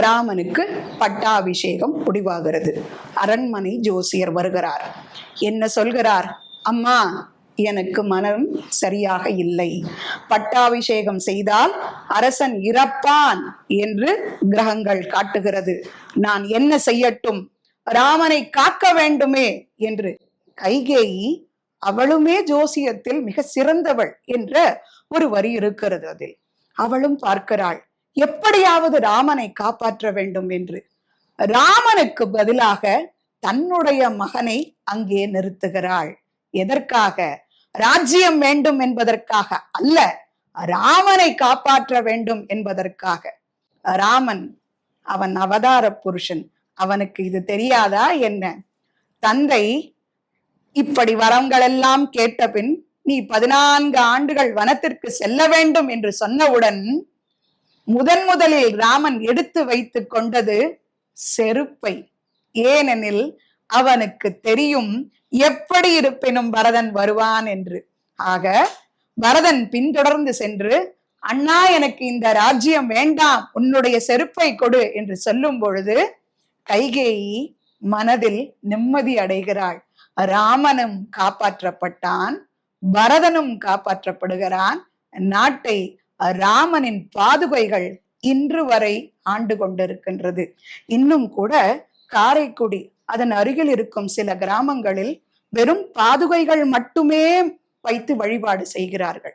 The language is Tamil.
ராமனுக்கு பட்டாபிஷேகம் முடிவாகிறது. அரண்மனை ஜோசியர் வருகிறார். என்ன சொல்கிறார்? அம்மா எனக்கு மனம் சரியாக இல்லை. பட்டாபிஷேகம் செய்தால் அரசன் இறப்பான் என்று கிரகங்கள் காட்டுகிறது. நான் என்ன செய்யட்டும்? ராமனை காக்க வேண்டுமே என்று கைகேயி அவளுமே ஜோசியத்தில் மிக சிறந்தவள் என்ற ஒரு வரி இருக்கிறது அதில். அவளும் பார்க்கிறாள். எப்படியாவது ராமனை காப்பாற்ற வேண்டும் என்று. ராமனுக்கு பதிலாக தன்னுடைய மகனை அங்கே நிறுத்துகிறாள். எதற்காக? ராஜ்யம் வேண்டும் என்பதற்காக அல்ல ராமனை காப்பாற்ற வேண்டும் என்பதற்காக. ராமன் அவன் அவதார புருஷன். அவனுக்கு இது தெரியாதா என்ன? தந்தை இப்படி வரங்கள் எல்லாம் கேட்ட பின் நீ பதினான்கு ஆண்டுகள் வனத்திற்கு செல்ல வேண்டும் என்று சொன்னவுடன் முதன் முதலில் ராமன் எடுத்து வைத்துக் கொண்டது செருப்பை. ஏனெனில் அவனுக்கு தெரியும் எப்படி இருப்பினும் பரதன் வருவான் என்று. ஆக பரதன் பின்தொடர்ந்து சென்று அண்ணா எனக்கு இந்த ராஜ்யம் வேண்டாம் உன்னுடைய செருப்பை கொடு என்று சொல்லும் பொழுது கைகேயி மனதில் நிம்மதி அடைகிறாள். ராமனும் காப்பாற்றப்பட்டான் பரதனும் காப்பாற்றப்படுகிறான். நாட்டை ராமனின் பாதுகைகள் இன்று வரை ஆண்டு கொண்டிருக்கின்றது. இன்னும் கூட காரைக்குடி அதன் அருகில் இருக்கும் சில கிராமங்களில் வெறும் பாதுகைகள் மட்டுமே வைத்து வழிபாடு செய்கிறார்கள்.